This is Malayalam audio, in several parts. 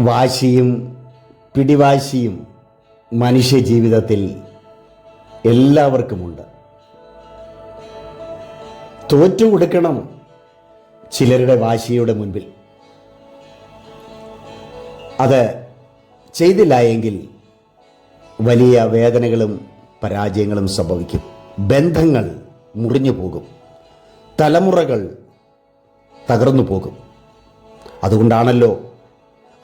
വാശിയും പിടിവാശിയും മനുഷ്യ ജീവിതത്തിൽ എല്ലാവർക്കുമുണ്ട്. തോറ്റു കൊടുക്കണം ചിലരുടെ വാശിയുടെ മുൻപിൽ. അത് ചെയ്തില്ല എങ്കിൽ വലിയ വേദനകളും പരാജയങ്ങളും സംഭവിക്കും. ബന്ധങ്ങൾ മുറിഞ്ഞു പോകും. തലമുറകൾ തകർന്നു പോകും. അതുകൊണ്ടാണല്ലോ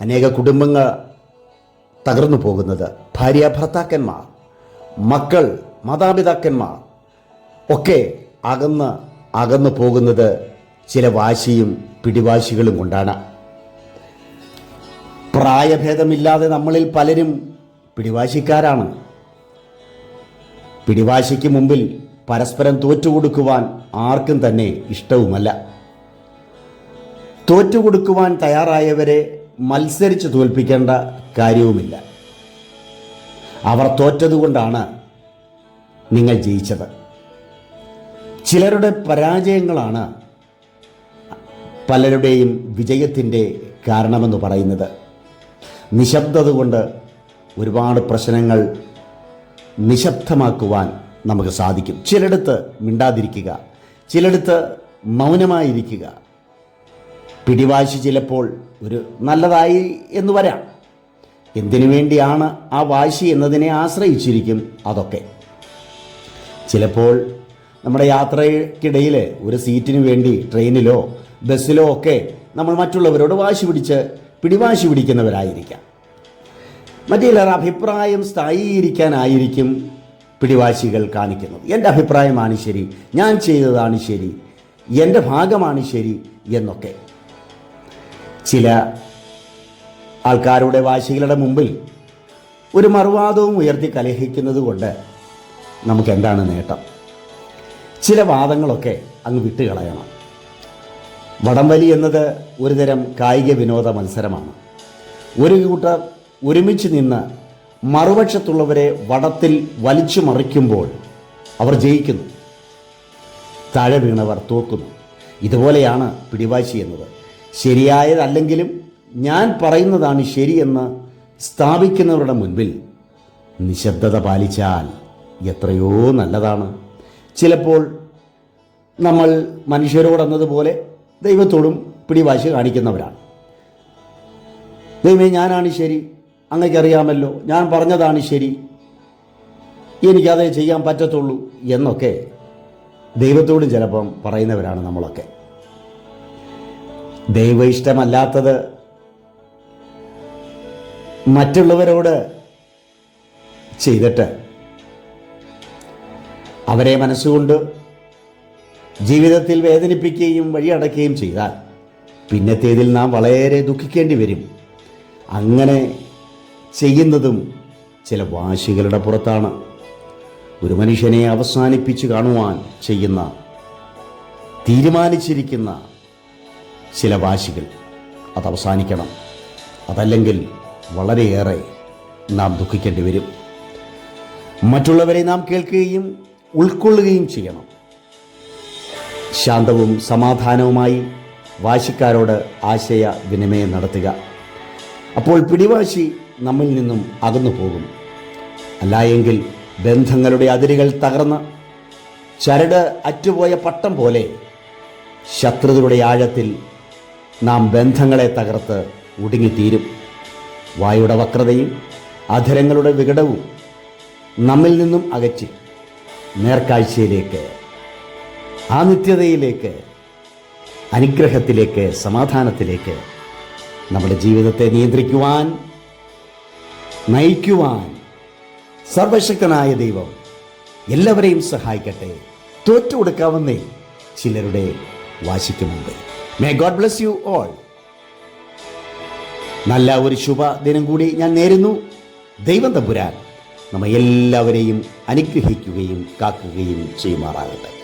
അനേക കുടുംബങ്ങൾ തകർന്നു പോകുന്നത്. ഭാര്യ ഭർത്താക്കന്മാർ മക്കൾ മാതാപിതാക്കന്മാർ ഒക്കെ അകന്ന് അകന്നു പോകുന്നത് ചില വാശിയും പിടിവാശികളും കൊണ്ടാണ്. പ്രായഭേദമില്ലാതെ നമ്മളിൽ പലരും പിടിവാശിക്കാരാണ്. പിടിവാശിക്ക് മുമ്പിൽ പരസ്പരം തോറ്റുകൊടുക്കുവാൻ ആർക്കും തന്നെ ഇഷ്ടവുമല്ല. തോറ്റുകൊടുക്കുവാൻ തയ്യാറായവരെ മത്സരിച്ച് തോൽപ്പിക്കേണ്ട കാര്യവുമില്ല. അവർ തോറ്റതുകൊണ്ടാണ് നിങ്ങൾ ജയിച്ചത്. ചിലരുടെ പരാജയങ്ങളാണ് പലരുടെയും വിജയത്തിന്റെ കാരണമെന്ന് പറയുന്നത്. നിശബ്ദത കൊണ്ട് ഒരുപാട് പ്രശ്നങ്ങൾ നിശബ്ദമാക്കുവാൻ നമുക്ക് സാധിക്കും. ചിലയിടത്ത് മിണ്ടാതിരിക്കുക ചിലയിടത്ത് മൗനമായിരിക്കുക പിടിവാശി ചിലപ്പോൾ ഒരു നല്ലതായി എന്ന് വരാം. എന്തിനു വേണ്ടിയാണ് ആ വാശി എന്നതിനെ ആശ്രയിച്ചിരിക്കും അതൊക്കെ? ചിലപ്പോൾ നമ്മുടെ യാത്രയ്ക്കിടയിൽ ഒരു സീറ്റിന് വേണ്ടി ട്രെയിനിലോ ബസ്സിലോ ഒക്കെ നമ്മൾ മറ്റുള്ളവരോട് വാശി പിടിച്ച് പിടിവാശി പിടിക്കുന്നവരായിരിക്കാം. മറ്റു ചിലർ അഭിപ്രായം സ്ഥായീകരിക്കാനായിരിക്കും പിടിവാശികൾ കാണിക്കുന്നത്. എന്റെ അഭിപ്രായമാണ് ശരി ഞാൻ ചെയ്തതാണ് ശരി എന്റെ ഭാഗമാണ് ശരി എന്നൊക്കെ. ചില ആൾക്കാരുടെ വാശികളുടെ മുമ്പിൽ ഒരു മറുവാദവും ഉയർത്തി കലഹിക്കുന്നത് കൊണ്ട് നമുക്ക് എന്താണ് നേട്ടം? ചില വാദങ്ങളൊക്കെ അങ്ങ് വിട്ടുകളയണം വടംവലി എന്നത് ഒരുതരം കായിക വിനോദ മത്സരമാണ്. ഒരു കൂട്ടർ ഒരുമിച്ച് നിന്ന് മറുപക്ഷത്തുള്ളവരെ വടത്തിൽ വലിച്ചു മറിക്കുമ്പോൾ അവർ ജയിക്കുന്നു. താഴെ വീണവർ തോക്കുന്നു ഇതുപോലെയാണ് പിടിവാശി എന്നത്. ശരിയായതല്ലെങ്കിലും ഞാൻ പറയുന്നതാണ് ശരിയെന്ന് സ്ഥാപിക്കുന്നവരുടെ മുൻപിൽ നിശബ്ദത പാലിച്ചാൽ എത്രയോ നല്ലതാണ്. ചിലപ്പോൾ നമ്മൾ മനുഷ്യരോടെന്നതുപോലെ ദൈവത്തോടും പിടിവാശി കാണിക്കുന്നവരാണ്. ദൈവമേ ഞാനാണ് ശരി. അങ്ങയ്ക്കറിയാമല്ലോ ഞാൻ പറഞ്ഞതാണ് ശരി. എനിക്കതേ ചെയ്യാൻ പറ്റത്തുള്ളൂ എന്നൊക്കെ ദൈവത്തോടും ചിലപ്പം പറയുന്നവരാണ് നമ്മളൊക്കെ. ദൈവ ഇഷ്ടമല്ലാത്തത് മറ്റുള്ളവരോട് ചെയ്തിട്ട് അവരെ മനസ്സുകൊണ്ട് ജീവിതത്തിൽ വേദനിപ്പിക്കുകയും വഴിയടക്കുകയും ചെയ്താൽ പിന്നത്തേതിൽ നാം വളരെ ദുഃഖിക്കേണ്ടി വരും. അങ്ങനെ ചെയ്യുന്നതും ചില വാശികളുടെ പുറത്താണ്. ഒരു മനുഷ്യനെ അവസാനിപ്പിച്ച് കാണുവാൻ ചെയ്യുന്ന തീരുമാനിച്ചിരിക്കുന്ന ചില വാശികൾ. അത് അവസാനിക്കണം. അതല്ലെങ്കിൽ വളരെയേറെ നാം ദുഃഖിക്കേണ്ടി വരും. മറ്റുള്ളവരെ നാം കേൾക്കുകയും ഉൾക്കൊള്ളുകയും ചെയ്യണം. ശാന്തവും സമാധാനവുമായി വാശിക്കാരോട് ആശയ വിനിമയം നടത്തുക. അപ്പോൾ പിടിവാശി നമ്മിൽ നിന്നും അകന്നു പോകും. അല്ലായെങ്കിൽ ബന്ധങ്ങളുടെ അതിരുകൾ തകർന്ന് ചരട് അറ്റുപോയ പട്ടം പോലെ ശത്രുതയുടെ ആഴത്തിൽ നാം ബന്ധങ്ങളെ തകർത്ത് ഒടുങ്ങിത്തീരും. വായുടെ വക്രതയും അധരങ്ങളുടെ വികടവും നമ്മിൽ നിന്നും അകറ്റി നേർക്കാഴ്ചയിലേക്ക് ആ നിത്യതയിലേക്ക് അനുഗ്രഹത്തിലേക്ക് സമാധാനത്തിലേക്ക് നമ്മുടെ ജീവിതത്തെ നിയന്ത്രിക്കുവാൻ നയിക്കുവാൻ സർവശക്തനായ ദൈവം എല്ലാവരെയും സഹായിക്കട്ടെ. തോറ്റു കൊടുക്കാവുന്നേ ചിലരുടെ വാശിക്ക് മുമ്പ് may God bless you all നല്ല ഒരു ശുഭ ദിനം കൂടി ഞാൻ നേരുന്നു. ദൈവം തമ്പുരാൻ നമ്മ എല്ലാവരെയും അനുഗ്രഹിക്കുകയും കാക്കുകയും ചെയ്യുമാറാകട്ടെ.